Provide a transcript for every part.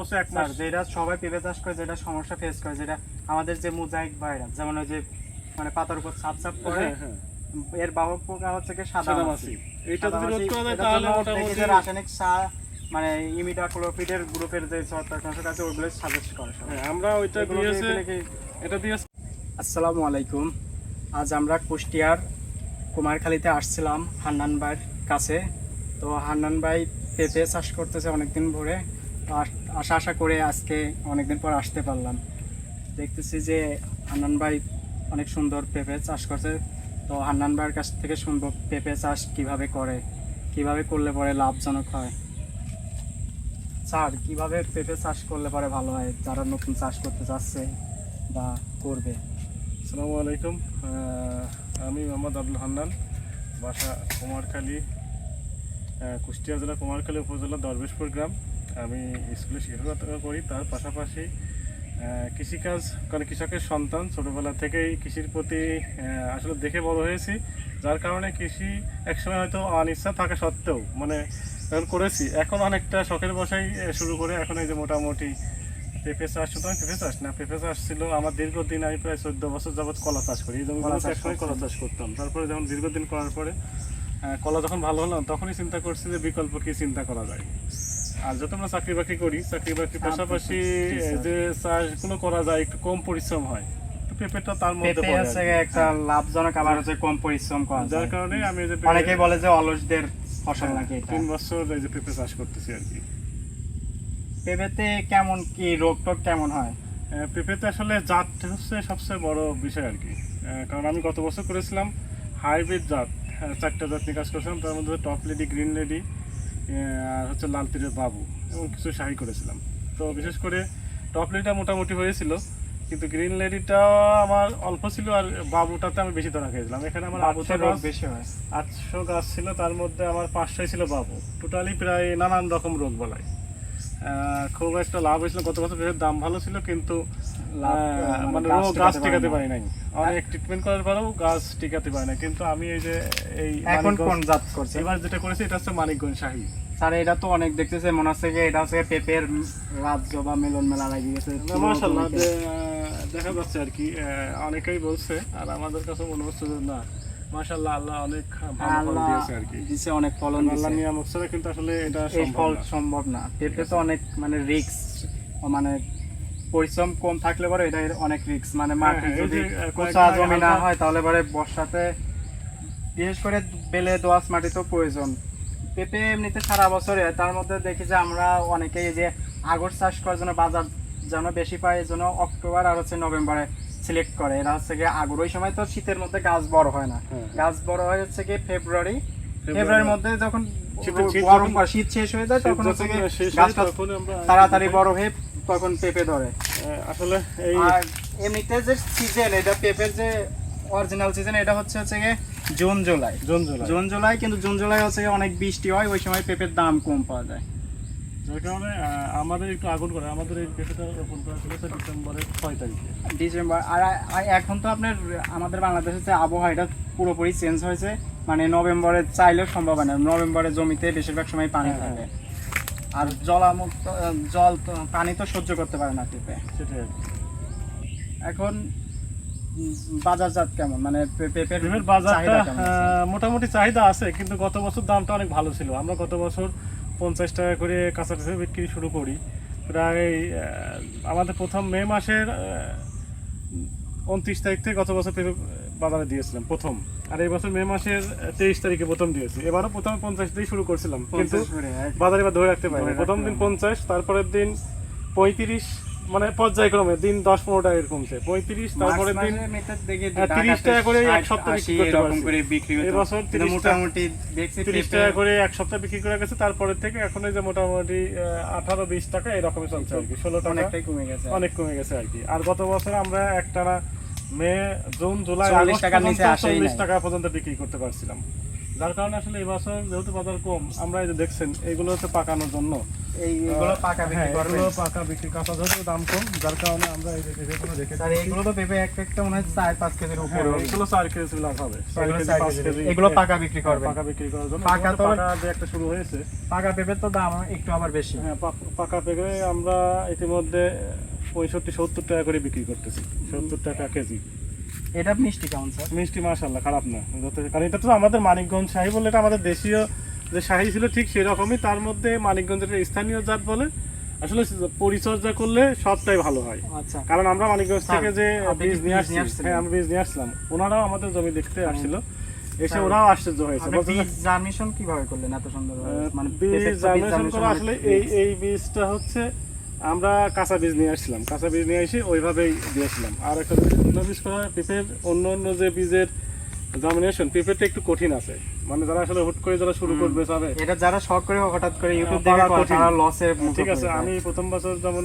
সর্বোচ্চ এক মাস যেটা সবাই পেঁপে চাষ করে যেটা সমস্যা ফেস করে যেটা আমাদের যে মোজাইক ভাইরাস যেমন ওই যে মানে পাতার উপর ছাপ ছাপ করে হ্যাঁ, হ্যাঁ। এর বাহক পোকা হচ্ছে কি সাদা মাছি। এইটা যদি রোধ করা যায় তাহলে মোটামুটি রাসায়নিক সার মানে ইমিডাক্লোপিডের গ্রুপের যে ছত্রাকনাশক আছে ওগুলো সাজেস্ট করে। হ্যাঁ, আমরা ওইটা দিয়েছে এটা দিয়ে আসসালামু আলাইকুম। আজ আমরা কুষ্টিয়ার কুমারখালীতে আসছিলাম হান্নান ভাইয়ের কাছে। তো হান্নান ভাই পেঁপে চাষ করতেছে অনেকদিন আস- আশা আশা করে আজকে অনেকদিন পর আসতে পারলাম। দেখতেছি যে হান্নান ভাই অনেক সুন্দর পেঁপে চাষ করছে। তো হান্নান ভাইয়ের কাছ থেকে শুনব পেঁপে চাষ কীভাবে করে, কীভাবে করলে পরে লাভজনক হয়? স্যার, কীভাবে পেঁপে চাষ করলে পরে ভালো হয়? যারা নতুন চাষ করতে চাচ্ছে বা করবে। আসসালামু আলাইকুম। আমি মোহাম্মদ আব্দুল হান্নান, বাসা কুমারখালী কুষ্টিয়া জেলা কুমারখালী উপজেলা দরবেশপুর গ্রাম। আমি স্কুলে শিক্ষকতা করি। তার পাশাপাশি কৃষিকাজ কারণ কৃষকের সন্তান ছোটবেলা থেকেই কৃষির প্রতি আসলে দেখে বড় হয়েছি। যার কারণে কৃষি একসময় হয়তো অনিচ্ছা থাকা সত্ত্বেও মানে যখন করেছি। এখন অনেকটা শখের বসাই শুরু করে এখন এই যে মোটামুটি পেঁপে চাষ। আমি পেঁপে চাষ না পেঁপে চাষ ছিল আমার দীর্ঘদিন আমি প্রায় চোদ্দ বছর যাবত কলা চাষ করি। এই কলা জমিগুলোতে চাষ একসময় কলা চাষ করতাম। তারপরে যখন দীর্ঘদিন করার পরে কলা যখন ভালো হলাম তখনই চিন্তা করছি যে বিকল্প কি চিন্তা করা যায়। আর যত আমরা চাকরি বাকরি করি চাকরি বাকরির আচ্ছা, পাশাপাশি যে চাষগুলো করা যায় একটু কম পরিশ্রম হয়। পেঁপেটা তার মধ্যে পড়ে হচ্ছে একটা লাভজনক আবার হচ্ছে কম পরিশ্রম করা যার কারণে আমি যে অনেকেই বলে যে অলসদের ফসল নাকি তিন বছর এই যে পেঁপে চাষ করতেছি আর কি। পেঁপেতে কেমন কি রোগ টোগ কেমন হয়? পেঁপেতে আসলে জাত হচ্ছে সবচেয়ে বড় বিষয় আর কি। কারণ আমি গত বছর করেছিলাম হাইব্রিড জাত। চারটা জাত নিয়ে কাজ করেছিলাম তার মধ্যে টপ লেডি গ্রিন লেডি আর হচ্ছে লাল তীরের বাবু এবং কিছু শাহি করেছিলাম। তো বিশেষ করে টপ লেডিটা মোটামুটি হয়েছিল কিন্তু গ্রিন লেডিটা আমার অল্প ছিল আর বাবুটাতে আমি বেশি ধরা খেয়েছিলাম। এখানে আমার আটশো গাছ বেশি হয়। আটশো গাছ ছিল তার মধ্যে আমার পাঁচশোই ছিল বাবু। টোটালি প্রায় নানান রকম রোগ বলায়। আহ, খুব একটা লাভ হয়েছিল গত বছর দাম ভালো ছিল কিন্তু মানে মানে গাছ টিকাতে পারে নাই। অনেক ট্রিটমেন্ট করার পরেও গাছ টিকাতে পারে না কিন্তু আমি এই যে এই এখন কোন জাত করছে? এবার যেটা করেছি এটা হচ্ছে মানিকগঞ্জ শাহী। স্যার এটা তো অনেক দেখতেছে মনে হচ্ছে যে এটা হচ্ছে পেঁপের রাজ্য বা মিলন মেলা লাগিয়ে গেছে মাশাল্লাহ দেখা যাচ্ছে আর কি অনেকেই বলছে আর আমাদের কাছে মনে হচ্ছে যে না মাশাল্লাহ আল্লাহ অনেক ভালো ফল দিয়েছে আর কি। দিছে অনেক ফলন আল্লাহ দিছে। নিয়ামক ছাড়া কিন্তু আসলে এটা সম্ভব ফল। সম্ভব না। পেঁপে তো অনেক মানে রিক্স মানে পরিশ্রম কম থাকলে পরে এটা অনেক রিক্স মানে হ্যাঁ, মাটি হ্যাঁ, যদি কোচা জমি না হয় তাহলে পরে বর্ষাতে বিশেষ করে বেলে দোয়াশ মাটি তো প্রয়োজন। পেঁপে এমনিতে সারা বছরে তার মধ্যে দেখি যে আমরা অনেকেই এই যে আগর চাষ করার জন্য বাজার যেন বেশি পায় এই জন্য অক্টোবর আর হচ্ছে নভেম্বরে সিলেক্ট করে। এরা হচ্ছে গিয়ে আগর। ওই সময় তো শীতের মধ্যে গাছ বড় হয় না। হ্যাঁ। গাছ বড় হয় হচ্ছে গিয়ে ফেব্রুয়ারি ফেব্রুয়ারির মধ্যে যখন শীত গরম যখন- শীত শেষ হয়ে যায় তখন হচ্ছে তাড়াতাড়ি বড় হয়ে তখন পেঁপে ধরে। আসলে এই এমনিতে যে সিজন এটা পেঁপের যে অরিজিনাল সিজন এটা হচ্ছে হচ্ছে গিয়ে June July. June July. June July কিন্তু জুন জুলাই হচ্ছে অনেক বৃষ্টি হয় ওই সময় পেঁপের দাম কম পাওয়া যায়। যার কারণে আমাদের একটু আগুন করে। আমাদের এই পেঁপেটা রোপণ করা ছিল ডিসেম্বরের ছয় তারিখে। ডিসেম্বর আর এখন তো আপনার আমাদের বাংলাদেশের যে আবহাওয়া এটা পুরোপুরি চেঞ্জ হয়েছে। মানে নভেম্বরে চাইলেও সম্ভব হয় না। নভেম্বরে জমিতে বেশিরভাগ সময় পানি হ্যাঁ, থাকে। আর জলামুক্ত জল পানি তো সহ্য করতে পারে না পেঁপে সেটাই এখন বাজারজাত কেমন? মানে পেঁপের বাজারটা মোটামুটি চাহিদা আছে কিন্তু গত বছর দামটা অনেক ভালো ছিল। আমরা গত বছর পঞ্চাশ টাকা করে কাঁচা পেঁপে বিক্রি শুরু করি। প্রায় আমাদের প্রথম মে মাসের উনত্রিশ তারিখ থেকে গত বছর পেঁপে বাজারে দিয়েছিলাম প্রথম। আর এই বছর মে মাসের তেইশ তারিখে প্রথম দিয়েছি। এবারও প্রথমে পঞ্চাশ দিয়ে শুরু করছিলাম কিন্তু 50 করে, এক- বাজারে এবার ধরে রাখতে পারি প্রথম দিন পঞ্চাশ তারপরের দিন পঁয়ত্রিশ মানে পর্যায়ক্রমে দিন দশ পনেরো টাকা এরকমছে পঁয়ত্রিশ তারপরের দিন হ্যাঁ, 30 টাকা করে এক সপ্তাহ বিক্রি 80 করতে পারছি। এবছর মোটামুটি তিরিশ টাকা করে এক সপ্তাহ বিক্রি করে গেছে তারপরে থেকে এখন এই যে মোটামুটি আঠারো বিশ টাকা এরকমই চলছে আর কি ষোলো টাকা অনেকটাই কমে গেছে। অনেক কমে গেছে আর কি। আর গত বছর আমরা একটানা মে জুন জুলাই আগস্ট চল্লিশ টাকা পর্যন্ত বিক্রি করতে পারছিলাম। যার কারণে আসলে এবছর যেহেতু বাজার কম আমরা এই যে দেখছেন এগুলো হচ্ছে পাকানোর জন্য। এইগুলো পাকা বিক্রি হ্যাঁ, এগুলো পাকা বিক্রি কাঁচা দাম কম যার কারণে আমরা এই যে রেখে তো পেঁপে এক একটা মনে হয় চার পাঁচ কেজির হ্যাঁ, উপরে এগুলো কেজি হবে। এগুলো হ্যাঁ, পাকা বিক্রি করবেন। পাকা বিক্রি করার জন্য। পাকা তো- যে একটা শুরু হয়েছে। পাকা পেঁপের তো দাম একটু আবার বেশি। হ্যাঁ পাকা পেঁপে আমরা ইতিমধ্যে পঁয়ষট্টি সত্তর টাকা করে বিক্রি করতেছি। সত্তর টাকা কেজি। এটা মিষ্টি কেমন স্যার? মিষ্টি মাশাল্লাহ খারাপ না। যথেষ্ট- কারণ এটা তো আমাদের মানিকগঞ্জ শাহী বলে এটা আমাদের দেশীয় যে শাহী ছিল ঠিক সেরকমই তার মধ্যে মানিকগঞ্জের স্থানীয় জাত বলে। আসলে পরিচর্যা করলে সবটাই ভালো হয়। আচ্ছা। কারণ আমরা মানিকগঞ্জ থেকে যে বীজ নিয়ে আসছি হ্যাঁ আমি বীজ নিয়ে আসলাম। ওনারাও আমাদের জমি দেখতে আসছিল। এসে ওরাও আশ্চর্য হয়েছে। জার্মিনেশন কীভাবে করলেন এত সুন্দর মানে বীজ জার্মিনেশন করা আসলে এই এই বীজটা হচ্ছে আমরা কাঁচা বীজ নিয়ে আসছিলাম। কাঁচা বীজ নিয়ে এসে ওইভাবেই দিয়েছিলাম আর একটা অন্য বীজ করা হয় পেঁপের অন্য অন্য যে বীজের জামিনেশন পেঁপেটা একটু কঠিন আছে। মানে যারা আসলে হুট করে যারা শুরু করবে চাবে এটা যারা শখ করে হঠাৎ করে ইউটিউব দেখে তারা লসের ঠিক আছে আমি প্রথম বছর যেমন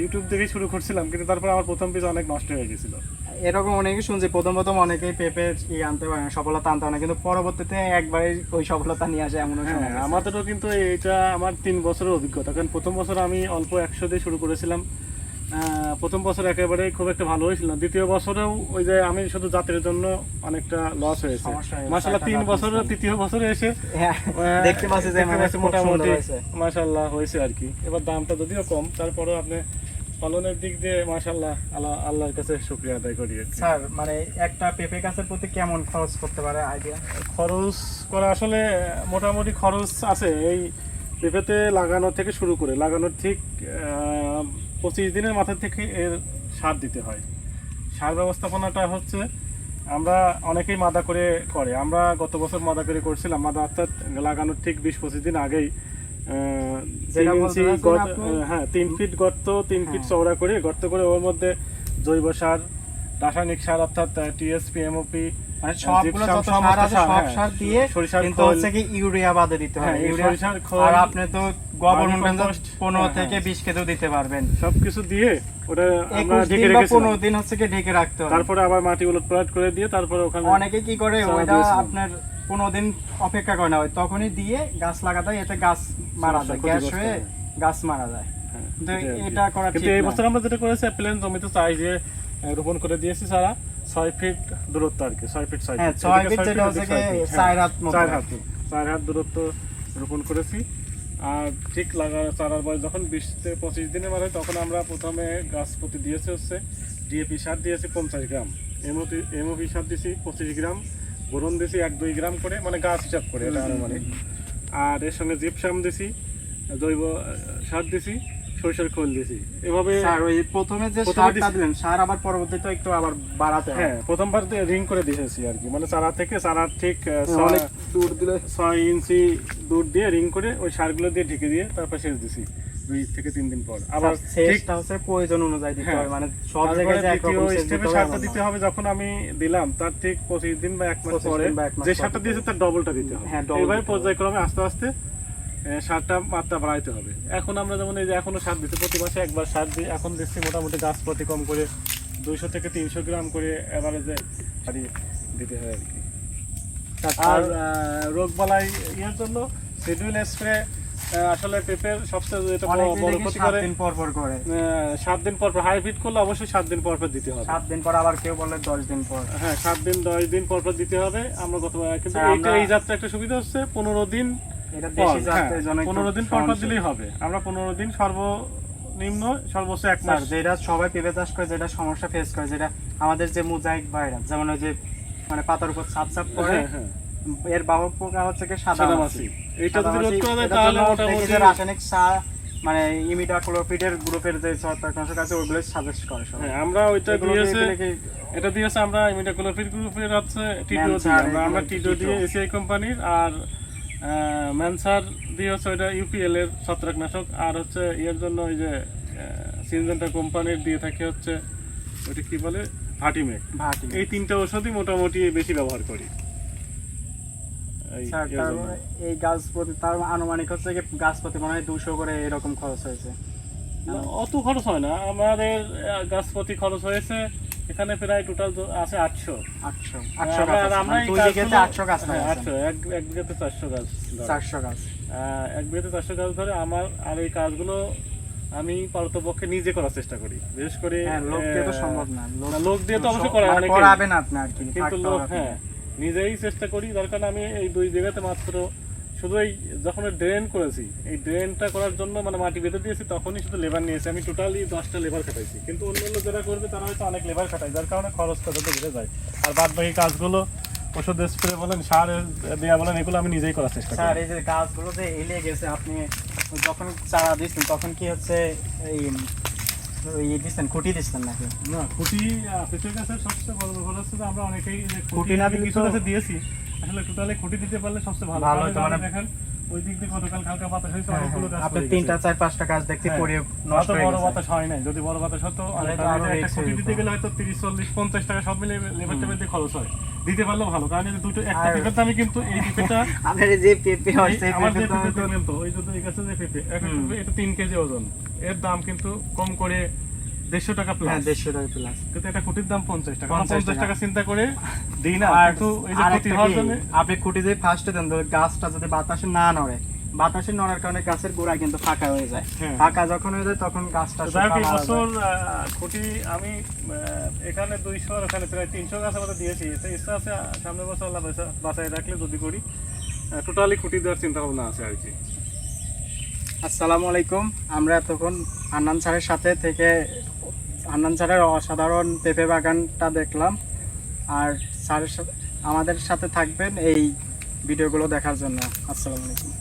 ইউটিউব থেকেই শুরু করছিলাম কিন্তু তারপর আমার প্রথম বীজ অনেক নষ্ট হয়ে গেছিল। এরকম অনেকেই শুনছি প্রথম প্রথম অনেকেই পেঁপে ই আনতে পারে না সফলতা আনতে পারে না কিন্তু পরবর্তীতে একবারে ওই সফলতা নিয়ে আসে এমনও শোনা হ্যাঁ। আমাদেরও কিন্তু এইটা আমার তিন বছরের অভিজ্ঞতা কারণ প্রথম বছর আমি অল্প একশো দিয়ে শুরু করেছিলাম প্রথম বছর একেবারে খুব একটা ভালো হয়েছিল দ্বিতীয় বছরেও ওই যে আমি শুধু জাতের জন্য অনেকটা লস হয়েছে মাসাল্লাহ তিন জাত বছরের তৃতীয় বছরে এসে হ্যাঁ, দেখতে পাচ্ছি মোটামুটি হয়েছে। মাসাল্লাহ হয়েছে আর কি এবার দামটা যদিও কম তারপরেও আপনি ফলনের দিক দিয়ে মাসাল্লাহ আল্লাহ আল্লাহর কাছে শুক্রিয়া আদায় করি স্যার মানে একটা পেঁপে গাছের প্রতি কেমন খরচ করতে পারে আইডিয়া খরচ করা আসলে মোটামুটি খরচ আছে। এই পেঁপেতে লাগানো থেকে শুরু করে লাগানোর ঠিক পঁচিশ দিনের মাথা থেকে এর সার দিতে হয়। সার ব্যবস্থাপনাটা হচ্ছে আমরা অনেকেই মাদা করে করে। আমরা গত বছর মাদা করে করছিলাম। মাদা অর্থাৎ লাগানোর ঠিক বিশ পঁচিশ দিন আগেই হ্যাঁ তিন ফিট গর্ত তিন ফিট হ্যাঁ। চওড়া করে গর্ত করে ওর মধ্যে জৈব সার রাসায়নিক সার অর্থাৎ টিএসপি এমওপি মানে হ্যাঁ। হ্যাঁ, পারবেন। সবকিছু দিয়ে ওটা পনেরো দিন হচ্ছে ঢেকে রাখতে হবে। তারপরে আবার মাটি উলট করে দিয়ে তারপরে ওখানে অনেকে কি করে আপনার পনেরো দিন অপেক্ষা করে না ওই তখনই দিয়ে গাছ লাগাতে হয়, এতে গাছ মারা যায় গ্যাস হয়ে গাছ মারা যায় হ্যাঁ, কিন্তু। এটা করা কিন্তু এই বছর আমরা যেটা করেছি প্লেন জমিতে চাই যে রোপণ করে দিয়েছি সারা ছয় ফিট দূরত্ব আর কি ছয় ফিট ছয় হ্যাঁ ফিট। ছয় যেটা হচ্ছে চার হ্যাঁ। হাত চার হাত চার হাত দূরত্ব রোপণ করেছি আর ঠিক লাগা চারার বয়স যখন বিশ থেকে পঁচিশ দিনের মাথায় তখন আমরা প্রথমে গাছ প্রতি দিয়েছি হচ্ছে ডিএপি সার দিয়েছি পঞ্চাশ গ্রাম এমওপি এমওপি সার দিয়েছি পঁচিশ গ্রাম বোরন দিয়েছি এক দুই গ্রাম করে মানে গাছ হিসাব করে এটা আনুমানিক। আর এর সঙ্গে জিপসাম দিছি জৈব সার দিছি সরিষার খোল দিছি এভাবে স্যার ওই প্রথমে যে সারটা দিলেন সার আবার পরবর্তীতে একটু আবার বাড়াতে হ্যাঁ? প্রথমবার রিং করে দিয়েছি আর কি। মানে চারা থেকে চারার ঠিক ছয়- অনেক দূর দিলে। ছয় ইঞ্চি দূর দিয়ে রিং করে ওই সারগুলো দিয়ে ঢেকে দিয়ে তারপর সেচ দিছি। দুই থেকে তিন দিন পর। আবার হচ্ছে প্রয়োজন অনুযায়ী দিতে হ্যাঁ। হবে মানে সব জায়গায় যে একরকম স্টেপে দিতে হবে সারটা দিতে হবে যখন আমি দিলাম তার ঠিক পঁচিশ দিন বা এক মাস পরে। যে সারটা দিয়েছে তার ডবলটা দিতে হবে। হ্যাঁ, এইভাবে পর্যায়ক্রমে আস্তে আস্তে সারটা মাত্রা বাড়াইতে হবে। এখন আমরা যেমন এই যে এখনও সার দিতে প্রতি মাসে একবার সার দিই। এখন দিচ্ছি মোটামুটি গাছ প্রতি কম করে দুইশো থেকে তিনশো গ্রাম করে এভারেজে সারি দিতে হয় আর কি। আর রোগ বালাই ইয়ের জন্য শিডিউল স্প্রে আসলে পেঁপের সবচেয়ে যেটা বড় ক্ষতি করে। দিন পর পর করে। সাত দিন পর পর। হাইব্রিড করলে অবশ্যই সাত দিন পর পর দিতে হবে। সাত দিন পর আবার কেউ বলে দশ দিন পর। হ্যাঁ সাত দিন দশ দিন পর পর দিতে হবে। আমরা গত কিন্তু এইটা এই যাত্রা একটা সুবিধা হচ্ছে পনেরো দিন হ্যাঁ, পনেরো দিন পর পর দিলেই হবে। আমরা পনেরো দিন সর্বনিম্ন সর্বোচ্চ এক মাস। যেটা সবাই পেঁপে চাষ করে যেটা সমস্যা ফেস করে যেটা আমাদের যে মোজাইক ভাইরাস যেমন ওই যে মানে পাতার উপর ছাপ ছাপ করে হ্যাঁ, হ্যাঁ, এর বাহক পোকা হচ্ছে কি সাদা মাছি। এইটা যদি রোধ করা যায় তাহলে মোটামুটি রাসায়নিক সার মানে ইমিডাক্লোপিডের গ্রুপের যে ছত্রাকনাশক আছে ওইগুলো সাজেস্ট করে সবাই। হ্যাঁ আমরা ওইটা দিয়েছে এটা দিয়েছে আমরা ইমিডাকুলোফির গ্রুপের হচ্ছে টিটো দিয়ে আমরা টিটো দিয়ে। এসিআই কোম্পানির আর ম্যানসার দিয়ে হচ্ছে ওইটা ইউপিএল এর ছত্রাকনাশক আর হচ্ছে ইয়ের জন্য ওই যে সিনজেন্টা কোম্পানির দিয়ে থাকে হচ্ছে ওইটা কি বলে? ভাটিমেক ভাটি এই তিনটা ওষুধই মোটামুটি বেশি ব্যবহার করি। স্যার মানে এই গাছ প্রতি তার আনুমানিক হচ্ছে কি গাছ প্রতি মনে হয় দুশো করে এরকম খরচ হয়েছে। অত খরচ হয় না। আমাদের আহ, গাছপাতি খরচ হয়েছে এখানে প্রায় টোটাল আছে আটশো। আটশো। আটশো গাছ মানে আটশো গাছ হ্যাঁ, আটশো। এক বিঘাতে চারশো গাছ চারশো গাছ। এক বিঘাতে চারশো গাছ ধরে আমার আর এই কাজগুলো আমি পারতপক্ষে নিজে করার চেষ্টা করি। বিশেষ করে হ্যাঁ লোক দিয়ে তো সম্ভব না। লোক দিয়ে তো অবশ্যই মানে করাবেন আপনি আর কি কিন্তু লোক হ্যাঁ। নিজেই চেষ্টা করি দরকার আমি এই দুই বিঘাতে মাত্র শুধু এই যখন ড্রেন করেছি, এই ড্রেনটা করার জন্য মানে মাটি বেঁধে দিয়েছি, তখনই শুধু লেবার নিয়েছি আমি টোটালি দশটা লেবার খাটাইছি। কিন্তু অন্য অন্য যারা করবে, তারা হয়তো অনেক লেবার খাটায়, যার কারণে খরচটা তাদের বেড়ে যায়। আর বাদ বাকি কাজগুলো, ওষুধ স্প্রে বলেন, সার দেওয়া বলেন, এগুলো আমি নিজেই করার চেষ্টা স্যার করি এই যে গাছগুলো যে এলে গেছে, আপনি যখন চারা দিচ্ছেন তখন কি হচ্ছে এই ইয়ে দিচ্ছেন খুঁটি দিচ্ছেন নাকি? না খুঁটি পেঁচের গাছের সবচেয়ে বড় ব্যাপার হচ্ছে যে আমরা অনেকেই খুঁটি না কিছু গাছে দিয়েছি আসলে টোটালি খুঁটি দিতে পারলে সবচেয়ে ভালো। ভালো হতো, মানে- দেখেন ওই দিক দিয়ে গতকাল হালকা বাতাস হয়েছে অনেকগুলো গাছ আপনি তিনটা চার পাঁচটা গাছ দেখতে হ্যাঁ। পড়ে নষ্ট হয়ে বড় বাতাস হয় নাই যদি বড় বাতাস হতো একটা খুঁটি দিতে গেলে। হয়তো তিরিশ চল্লিশ পঞ্চাশ টাকা সব মিলে লেবার দিয়ে খরচ হয়। দিতে পারলে ভালো। কারণ এই দুটো একটা কিন্তু এই পেঁপেটা আপনার যে পেঁপে এই হচ্ছে আমার যে পেঁপে তো ওই যে এই গাছে যে পেঁপে এটা তিন কেজি ওজন। এর দাম কিন্তু কম করে দেড়শো টাকা হ্যাঁ প্লাস দেড়শো টাকা প্লাস কিন্তু এটা খুঁটির দাম পঞ্চাশ টাকা। পঞ্চাশ টাকা। চিন্তা করে দিই না আর কিন্তু এই যে আরেকটা হওয়ার জন্য আপনি খুঁটি যে ফার্স্টে দেন গাছটা যাতে বাতাসে না নড়ে বাতাসে নড়ার কারণে গাছের গোড়া কিন্তু ফাঁকা হয়ে যায়। হ্যাঁ। ফাঁকা যখন হয়ে যায় তখন গাছটা বছর খুঁটি আমি এখানে দুইশো আর ওখানে প্রায় তিনশো গাছ আমাদের দিয়েছি। তো ইচ্ছা আছে আহ, সামনের বছর আল্লাহ বাঁচা- বাঁচায় রাখলে যদি করি টোটালি খুঁটি দেওয়ার চিন্তা ভাবনা আছে আর কি। আসসালামু আলাইকুম। আমরা তখন আন্নান স্যারের সাথে থেকে আন্নান স্যারের অসাধারণ পেঁপে বাগানটা দেখলাম। আর স্যারের সাথে আমাদের সাথে থাকবেন এই ভিডিওগুলো দেখার জন্য। আসসালামু আলাইকুম।